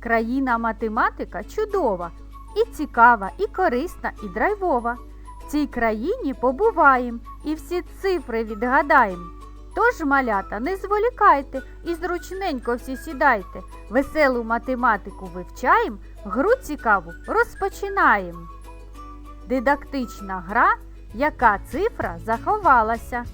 Країна математика чудова, і цікава, і корисна, і драйвова. В цій країні побуваєм і всі цифри відгадаєм. Тож, малята, не зволікайте і зручненько всі сідайте. Веселу математику вивчаєм, гру цікаву розпочинаєм. Дидактична гра, яка цифра заховалася.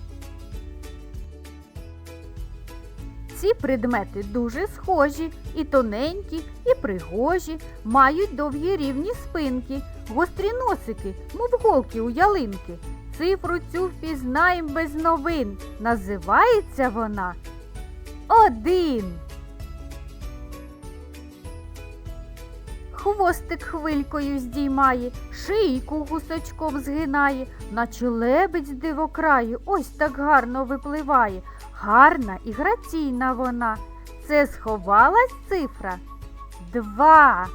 Ці предмети дуже схожі, і тоненькі, і пригожі, мають довгі рівні спинки, гострі носики, мов голки у ялинки. Цифру цю впізнаєм без новин. Називається вона один. Хвостик хвилькою здіймає, шийку гусочком згинає, наче лебедь з дивокраю, ось так гарно випливає. Гарна і граційна вона. Це сховалась цифра два.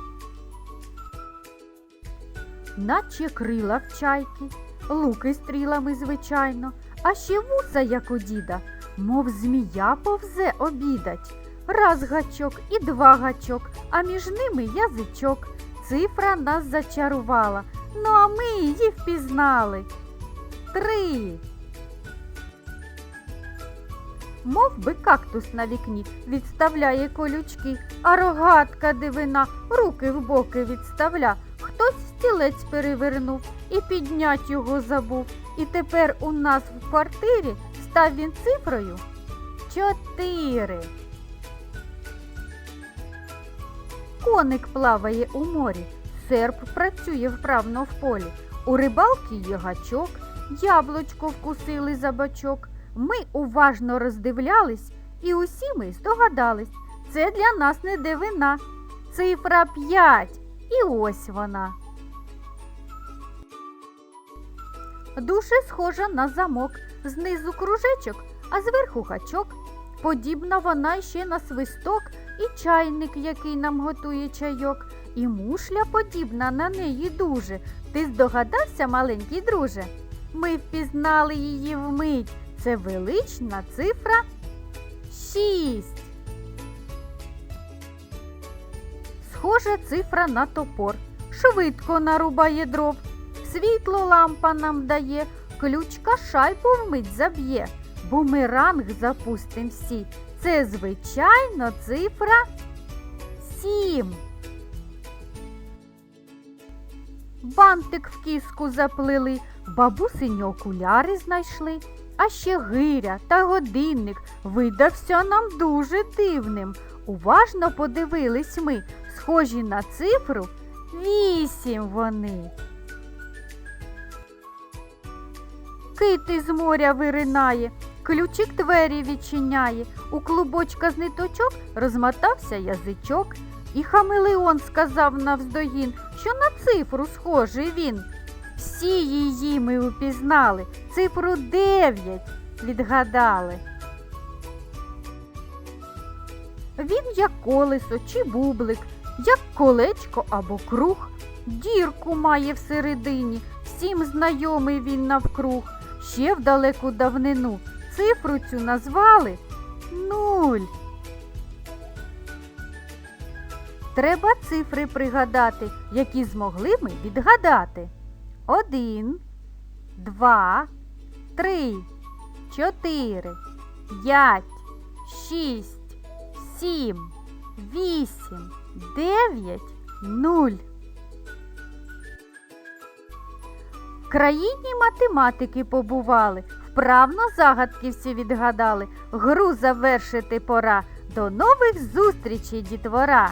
Наче крила в чайки, луки стрілами, звичайно, а ще вуса, як у діда, мов змія повзе обідать. Раз гачок і два гачок, а між ними язичок. Цифра нас зачарувала, ну а ми її впізнали. Три. Мов би кактус на вікні відставляє колючки, а рогатка дивина руки в боки відставля. Хтось стілець перевернув і піднять його забув. І тепер у нас в квартирі став він цифрою чотири. Коник плаває у морі, серп працює вправно в полі. У рибалки є гачок, яблучко вкусили за бачок. Ми уважно роздивлялись, і усі ми здогадались. Це для нас не дивина. Цифра 5. І ось вона. Дуже схожа на замок. Знизу кружечок, а зверху гачок. Подібна вона ще на свисток і чайник, який нам готує чайок, і мушля подібна на неї дуже. Ти здогадався, маленький друже? Ми впізнали її вмить. Це велична цифра шість. Схожа цифра на топор. Швидко нарубає дров. Світло лампа нам дає, ключка шайбу вмить заб'є. Бумеранг запустим всі. Це звичайно цифра сім. Бантик в кіску заплели, бабусині окуляри знайшли, а ще гиря та годинник видався нам дуже дивним. Уважно подивились ми, схожі на цифру вісім вони. Кит із моря виринає, ключик двері відчиняє, у клубочка з ниточок розмотався язичок, і хамелеон сказав навздогін, що на цифру схожий він. Всі її ми упізнали, цифру дев'ять відгадали. Він як колесо чи бублик, як колечко або круг, дірку має всередині, всім знайомий він навкруг. Ще в далеку давнину цифру цю назвали нуль. Треба цифри пригадати, які змогли ми відгадати. Один, два, три, чотири, п'ять, шість, сім, вісім, дев'ять, нуль. В країні математики побували, вправно загадки всі відгадали. Гру завершити пора. До нових зустрічей, дітвора!